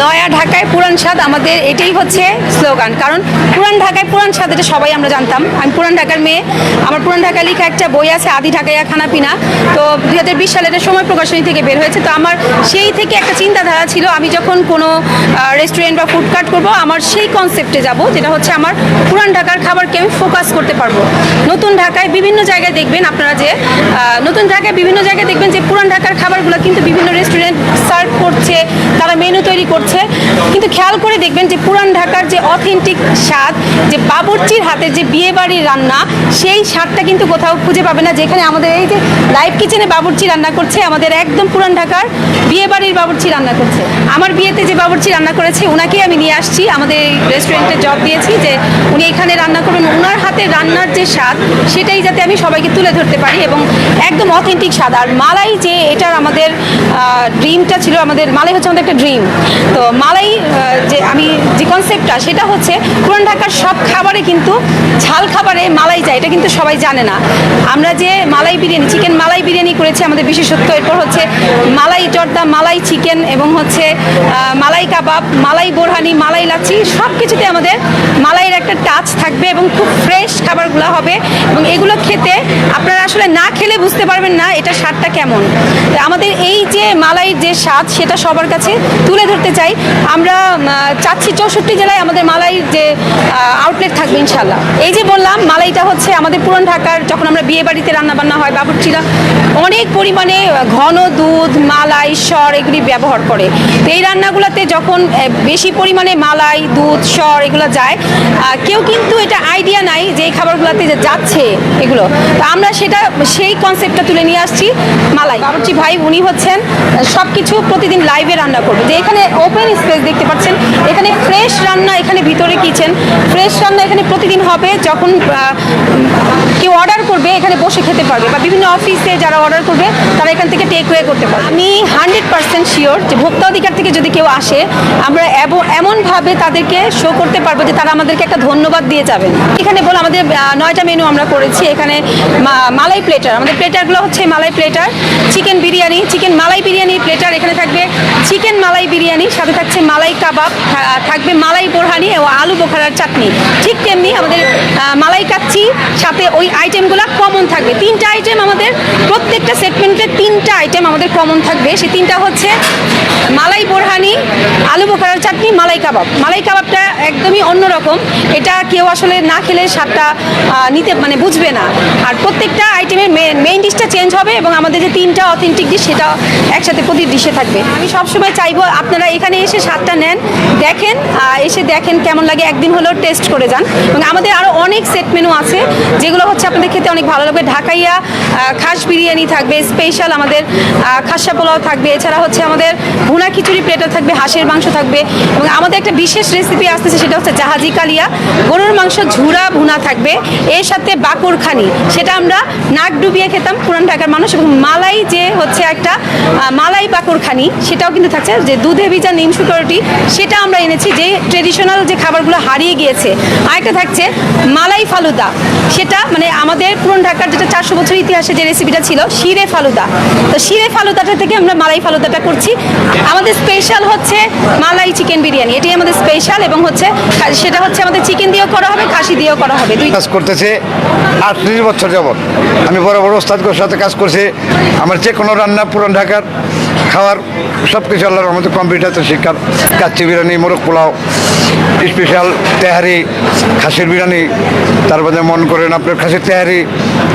নয়া ঢাকায় পুরান স্বাদ আমাদের এটাই হচ্ছে স্লোগান। কারণ পুরান ঢাকায় পুরান স্বাদ, এটা সবাই আমরা জানতাম। আমি পুরান ঢাকার মেয়ে, আমার পুরান ঢাকায় লেখা একটা বই আছে, আদি ঢাকাইয়া খানা পিনা। তো দুই হাজার বিশ সালে এটা সময় প্রকাশনী থেকে বের হয়েছে। তো আমার সেই থেকে একটা চিন্তাধারা ছিল, আমি যখন কোনো রেস্টুরেন্ট বা ফুডকার্ট করব, আমার সেই কনসেপ্টে যাব, যেটা হচ্ছে আমার পুরান ঢাকার খাবারকে আমি ফোকাস করতে পারব। নতুন ঢাকায় বিভিন্ন জায়গায় দেখবেন আপনারা যে নতুন ঢাকায় বিভিন্ন জায়গায় দেখবেন যে পুরান ঢাকার খাবারগুলো কিন্তু বিভিন্ন রেস্টুরেন্ট সার্ভ করছে, তারা মেনু তৈরি করছে। কিন্তু খেয়াল করে দেখবেন যে পুরান ঢাকার যে অথেন্টিক স্বাদ, যে বাবুর্চির হাতে যে বিয়ে বাড়ির রান্না, সেই স্বাদটা কিন্তু কোথাও খুঁজে পাবে না। যেখানে আমাদের এই যে লাইভ কিচেনে বাবুর্চি রান্না করছে, আমাদের একদম পুরান ঢাকার বিয়ে বাড়ির বাবুর্চি রান্না করছে। আমার বিয়েতে যে বাবুর্চি রান্না করেছে ওনাকেই আমি নিয়ে আসছি। আমাদের এই রেস্টুরেন্টে জব দিয়েছি যে উনি এখানে রান্না করবেন। ওনার হাতে রান্নার যে স্বাদ, সেটাই যাতে আমি সবাইকে তুলে ধরতে পারি এবং একদম অথেন্টিক স্বাদ। আর মালাই যে এটার আমাদের ড্রিমটা ছিল আমাদের, মালাই হচ্ছে আমাদের একটা ড্রিম তো মালাই যে আমি যে কনসেপ্টটা সেটা হচ্ছে পুরান ঢাকার সব খাবারে কিন্তু ঝাল খাবারে মালাই যায়, এটা কিন্তু সবাই জানে না। আমরা যে মালাই বিরিয়ানি চিকেন মালাই বিরিয়ানি করেছি আমাদের বিশেষত্ব, এরপর হচ্ছে মালাই জর্দা, মালাই চিকেন এবং হচ্ছে মালাই কাবাব, মালাই বোরহানি, মালাই লাচি সব কিছুতে আমাদের মালাইয়ের একটা টাচ থাকবে এবং খুব ফ্রেশ খাবারগুলো হবে। এবং এগুলো খেতে আপনারা আসলে না খেলে বুঝতে পারবেন না এটা স্বাদটা কেমন। আমাদের এই যে মালাইয়ের যে স্বাদ, সেটা সবার কাছে তুলে ধরতে চাই। আমরা চাচ্ছি চৌষট্টি জেলায় আমাদের মালাইয়ের যে আউটলেট থাকবে ইনশাল্লাহ এই যে বললাম আমাদের পুরান ঢাকার যখন আমরা বিয়ে বাড়িতে রান্না বান্না হয় বাবুর্চিরা অনেক পরিমাণে ঘন দুধ, মালাই স্বর এগুলি ব্যবহার করে। তো এই রান্নাগুলোতে যখন বেশি পরিমাণে মালাই, দুধ স্বর এগুলো যায় কেউ কিন্তু এটা আইডিয়া নাই যে এই খাবারগুলোতে যে যাচ্ছে এগুলো। তো আমরা সেটা, সেই কনসেপ্টটা তুলে নিয়ে আসছি মালাই। বাবুর্চি ভাই উনি হচ্ছেন সব কিছু প্রতিদিন লাইভে রান্না করবে। যে এখানে ওপেন স্পেস দেখতে পাচ্ছেন, এখানে ফ্রেশ রান্না এখানে ভিতরে কিচেন ফ্রেশ রান্না এখানে প্রতিদিন হবে যখন কেউ অর্ডার করবে, এখানে বসে খেতে পারবে বা বিভিন্ন অফিসে যারা অর্ডার করবে, তারা এখান থেকে টেক ওয়ে করতে পারবে। আমি হান্ড্রেড পার্সেন্ট শিওর যে ভোক্তা অধিকার থেকে যদি কেউ আসে, আমরা এমনভাবে তাদেরকে শো করতে পারব যে তারা আমাদেরকে একটা ধন্যবাদ দিয়ে যাবেন। এখানে বল, আমাদের নয়টা মেনু আমরা করেছি। এখানে মালাই প্লেটার আমাদের প্লেটারগুলো হচ্ছে malai platter chicken biryani chicken malai biryani platter এখানে থাকবে। চিকেন মালাই বিরিয়ানি, সাথে থাকছে মালাই কাবাব থাকবে মালাই বোরহানি ও আলু বোখারার চাটনি। ঠিক তেমনি আমাদের মালাই কাচ্চি সাথে ওই আইটেমগুলো কমন থাকবে। তিনটা আইটেম আমাদের, প্রত্যেকটা সেগমেন্টে তিনটা আইটেম আমাদের কমন থাকবে। সেই তিনটা হচ্ছে মালাই বোরহানি, আলু বোখারার চাটনি, মালাই কাবাব। মালাই কাবাবটা একদমই অন্যরকম। এটা কেউ আসলে না খেলে স্বাদটা নিতে মানে বুঝবে না। আর প্রত্যেকটা আইটেমের মেইন ডিশটা চেঞ্জ হবে এবং আমাদের যে তিনটা অথেন্টিক ডিশ সেটা একসাথে প্রতি ডিশে থাকবে। আমি সবসময় চাইব আপনারা এখানে এসে স্বাদটা নেন, দেখেন এসে দেখেন কেমন লাগে। একদিন হলেও টেস্ট করে যান। এবং আমাদের আরও অনেক সেট মেনু আছে। যেগুলো হচ্ছে আপনাদের খেতে অনেক ভালো লাগবে। ঢাকাইয়া খাস বিরিয়ানি থাকবে স্পেশাল আমাদের খাসা পোলাও থাকবে। এছাড়া হচ্ছে আমাদের ভুনা খিচুড়ি প্লেটার থাকবে, হাঁসের মাংস থাকবে। এবং আমাদের একটা বিশেষ রেসিপি আসতেছে, সেটা হচ্ছে জাহাজি কালিয়া। গরুর মাংস ঝুরা ভুনা থাকবে। এর সাথে বাকুর খানি, সেটা আমরা নাক ডুবিয়ে খেতাম পুরান ঢাকার মানুষ। এবং মালাই যে হচ্ছে একটা মালাই বাকুর খানি, সেটাও কিন্তু থাকছে। যে দুধে ভিজা নিম সুকরটি সেটা আমরা এনেছি। যে ট্রেডিশনাল যে খাবারগুলো হারিয়ে গিয়েছে, আরেকটা থাকছে মালাই ফালুদা। সেটা মানে আমাদের পুরন ঢাকার যেটা চারশো বছর ইতিহাসে যে রেসিপিটা ছিল, শিরে ফালুদা। তো শিরে ফালুদাটা থেকে আমরা মালাই ফালুদাটা করছি। আমাদের স্পেশাল হচ্ছে মালাই চিকেন বিরিয়ানি। এটাই আমাদের স্পেশাল এবং হচ্ছে সেটা হচ্ছে আমাদের চিকেন দিয়েও করা হবে, খাসি দিয়েও করা হবে। দুই কাজ করতেছে আটত্রিশ বছর যাবৎ। আমি বড় বড় ওস্তাদ সাথে কাজ করছি। আমার যে কোনো রান্না পুরন ঢাকার। খাওয়ার সব কিছু আল্লাহর আমাদের আছে, শিক্ষার কাচ্চি বিরিয়ানি, মোরগ পোলাও স্পেশাল তেহারি, খাসির বিরিয়ানি, তারপরে মন করেন আপনার খাসির তেহারি,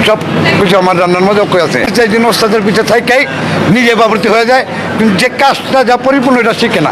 সব কিছু আমার রান্নার মধ্যে ওকে আছে। সেই দিন ওস্তাদের পিছিয়ে থাকাই নিজে বাবৃতি হয়ে যায়, কিন্তু যে কাজটা যা পরিপূর্ণ, এটা শিখে না।